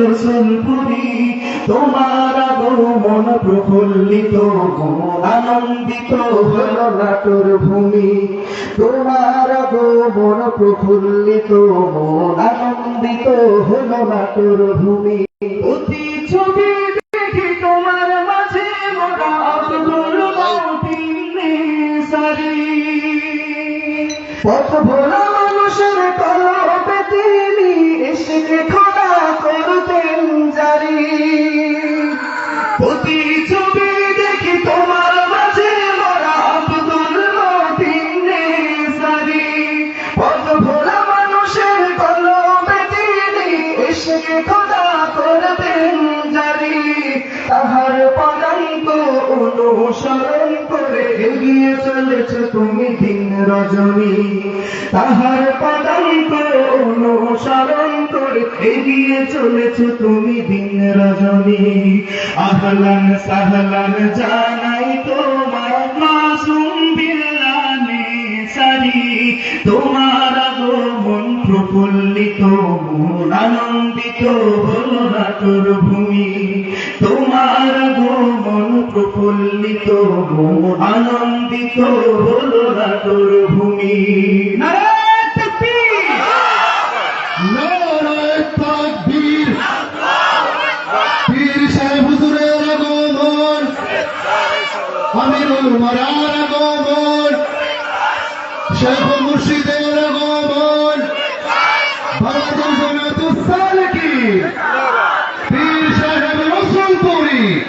রসুলপুরি তোমার আগমন প্রফুল্লিত আনন্দিত হল নাটোর ভূমি। তোমার আগমন প্রফুল্লিত মন আনন্দিত হল নাটোর ভূমি। অতি ছবি দেখি তোমার মাঝে পথ ভোলা অনুসরণ করে এগিয়ে চলেছ তুমি দিন রজনী। তাহার পদাঙ্ক অনুসরণ করে এগিয়ে চলেছ তুমি দিন রজনী। আহলান সাহলান জানাই তোমার মাসুম বিল্লানে সারি। তোমার আগমন প্রফুল্লিত, মন আনন্দিত হল নাটোর ভূমি। তোমার আগমন মন আনন্দিত হল ভূমি। সাহেব হুজুরের আগমন। আমিরুল মারার আগমন। শেখ মুর্শিদের আগমন। বাংলাদেশ জামাতুল সালেকিন পীর সাহেব রসুলপুরি।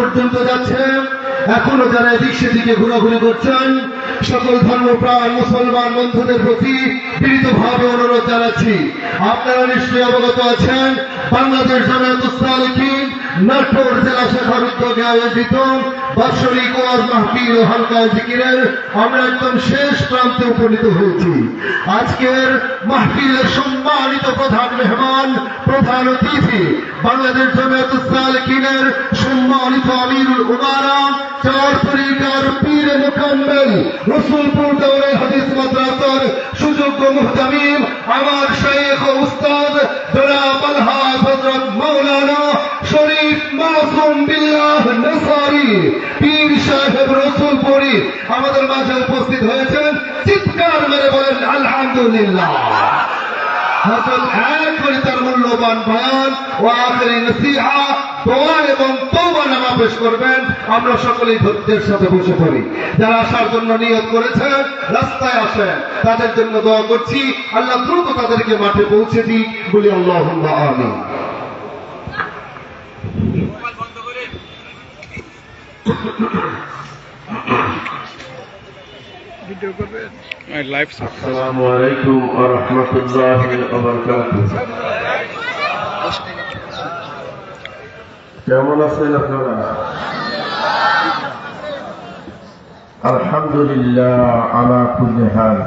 পর্যন্ত যাচ্ছে। এখনও যারা এদিক সেদিকে ঘোরাঘুরি করছেন, সকল ধর্মপ্রাণ মুসলমান বন্ধুদের প্রতি বিনীতভাবে অনুরোধ জানাচ্ছি। আপনারা নিশ্চয়ই অবগত আছেন, বাংলাদেশ জামায়াত সালেকিন নাটোর জেলা শাখার উদ্যোগে আয়োজিত বাৎসরিক ওয়াজ মাহফিল ও হালকা জিকিরের আমরা একদম শেষ প্রান্তে উপনীত হয়েছি। আজকের মাহফিলের সম্মানিত প্রধান মেহমান, প্রধান অতিথি, বাংলাদেশ জামায়াত সালেকিনের সম্মানিত আমিরুল উমারা, চার তরিকার পীর মোকাম্মেল, রসুলপুর দৌড়ে হাদিস মাদ্রাসার সুযোগ্য মুহতামিম, আমার শেখ ও উস্তাদ জনাব আলহাজ সাহেব রসুলপুরি আমাদের মাঝে উপস্থিত হয়েছেন চিৎকার মেরে বলেন, আলহামদুলিল্লাহ। আমরা সকলেই ধৈর্যের সাথে বসে পড়ি। যারা আসার জন্য নিয়োগ করেছেন রাস্তায় আসেন। তাদের জন্য দোয়া করছি। আল্লাহ দ্রুত তাদেরকে মাঠে পৌঁছে দিক। বলি আল্লাহ লাইফ السلام عليكم ورحمة الله وبركاته কেমন আছেন আপনারা আলহামদুলিল্লাহ আলা কুল্লি হাল